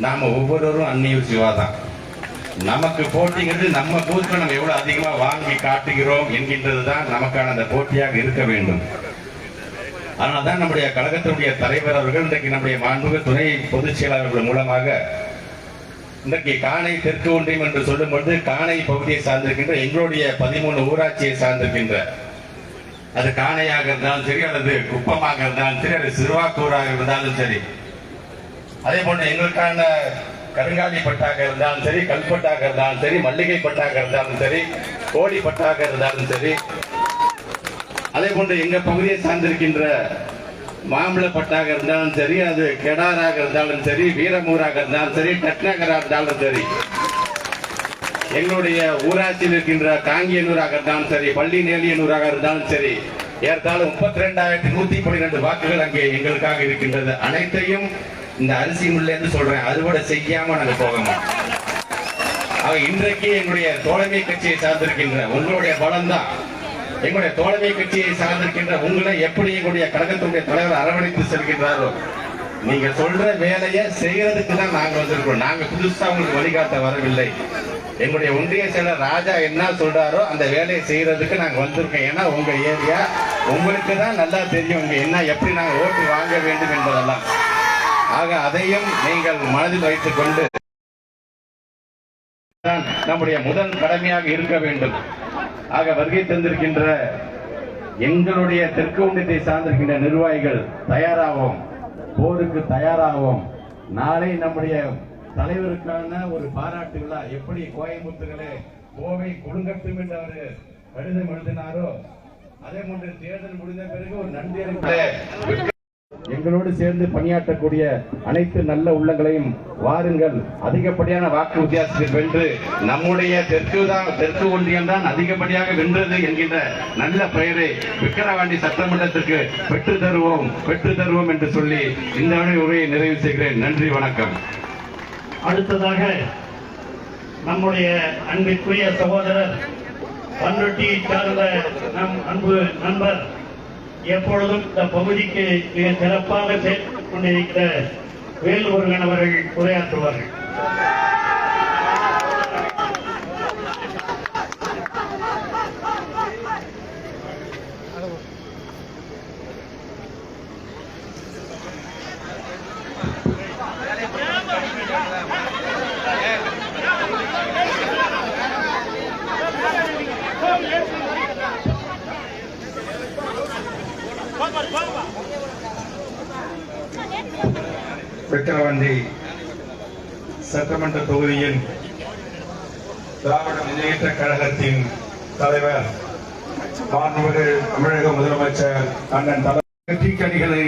நாம ஒவ்வொருவரும் அன்னியூர் சிவா தான் நமக்கு போட்டிங்கிறது நம்ம பூத்துல நம்ம எவ்வளவு அதிகமா வாங்கி காட்டுகிறோம் என்கின்றது தான் நமக்கான அந்த போட்டியாக இருக்க வேண்டும். அதனால்தான் நம்முடைய கழகத்தினுடைய தலைவர் அவர்கள் இன்றைக்கு நம்முடைய மாண்புக துணை பொதுச் செயலாளர்கள் மூலமாக இன்றைக்கு காணை தெற்கு ஒன்றியம் என்று சொல்லும் பொழுது காணை பகுதியை சார்ந்திருக்கின்ற எங்களுடைய பதிமூணு ஊராட்சியை சார்ந்திருக்கின்ற அது காணையாக இருந்தாலும் சரி அல்லது குப்பமாக இருந்தாலும் சரி அது சிறுவாக்கூராக இருந்தாலும் சரி அதே போன்று எங்களுக்கான கருங்காலி பட்டாக இருந்தாலும் சரி கல்பட்டாக இருந்தாலும் சரி மல்லிகை பட்டாக இருந்தாலும் சரி கோழி பட்டாக இருந்தாலும் சரி அதே போன்று எங்க பகுதியை சார்ந்திருக்கின்ற மாம்பழ பட்டாக இருந்தாலும் சரி அது கெடாராக இருந்தாலும் சரி வீரமூராக இருந்தாலும் சரி டட்நகராக இருந்தாலும் சரி எங்களுடைய ஊராட்சியில் இருக்கின்ற காங்கியனூராக இருந்தாலும் சரி பள்ளி நேலியனூராக இருந்தாலும் சரி ஏறத்தாழ முப்பத்தி ரெண்டாயிரத்தி நூத்தி பன்னிரெண்டு வாக்குகள் அங்கே எங்களுக்காக இருக்கின்றது அனைத்தையும் இந்த அரிசி முல்லேருந்து சொல்றேன் அறுவடை செய்யாம நாங்க போக மாட்டோம். ஆக இன்றைக்கு எங்களுடைய தோழமை கட்சியை சார்ந்திருக்கின்ற உங்களுடைய பலம் தான் எங்களுடைய தோழமை கட்சியை சார்ந்திருக்கின்ற உங்களை எப்படி எங்களுடைய கழகத்தினுடைய தலைவர் அரவணைத்து செல்கின்றாரோ நீங்க சொல்ற வேலையை செய்யறதுக்கு தான் நாங்க வந்திருக்கோம் நாங்க புதுசா உங்களுக்கு வழிகாட்ட வரவில்லை. எங்களுடைய ஒன்றிய செயலர் ராஜா என்ன சொல்றாரோ அந்த வேலையை செய்யறதுக்கு நாங்க வந்திருக்கோம். ஏன்னா உங்க ஏரியா உங்களுக்கு தான் நல்லா தெரியும். உங்க என்ன எப்படி நாங்க ஓட்டு வாங்க வேண்டும் என்பதெல்லாம். ஆக அதையும் நீங்கள் மனதில் வைத்துக் கொண்டு நம்முடைய முதல் கடமையாக இருக்க வேண்டும். ஆக வருகை தந்திருக்கின்ற எங்களுடைய தெற்கு ஒன்றியத்தை சார்ந்திருக்கின்ற நிர்வாகிகள் தயாராவோம். போருக்கு தயாராவோம். நாளை நம்முடைய தலைவருக்கான ஒரு பாராட்டு விழா எப்படி கோயம்புத்தூர்களே கோவை கொடுங்கட்டும் என்று அவர் கடிதம் எழுதினாரோ அதே போன்று தேர்தல் முடிந்த பிறகு ஒரு நன்றி எங்களோடு சேர்ந்து பணியாற்றக்கூடிய அனைத்து நல்ல உள்ளங்களையும் வாருங்கள். அதிகப்படியான வாக்கு வித்தியாசத்தில் வென்று நம்முடைய தெற்கு தான் தெற்கு ஒன்றியம் தான் அதிகப்படியாக வென்றது என்கின்ற நல்ல பெயரை விக்கிரவாண்டி சட்டமன்றத்திற்கு பெற்று தருவோம் பெற்று தருவோம் என்று சொல்லி இந்த உரையை நிறைவு செய்கிறேன். நன்றி வணக்கம். அடுத்ததாக நம்முடைய அன்பிற்குரிய சகோதரர் பண்ருட்டியை சார்ந்த நம் அன்பு நண்பர் எப்பொழுதும் இந்த பகுதிக்கு மிக சிறப்பாக செயல்பட்டுக் கொண்டிருக்கிற வேல்முருகன் அவர்கள் உரையாற்றுவார்கள். விக்கிரவாண்டி சட்டமன்ற தொகுதியின் திராவிட முன்னேற்ற கழகத்தின் தலைவர் மாண்புமிகு தமிழக முதலமைச்சர் அண்ணன் தலைவர் வெற்றிக்கணிகளை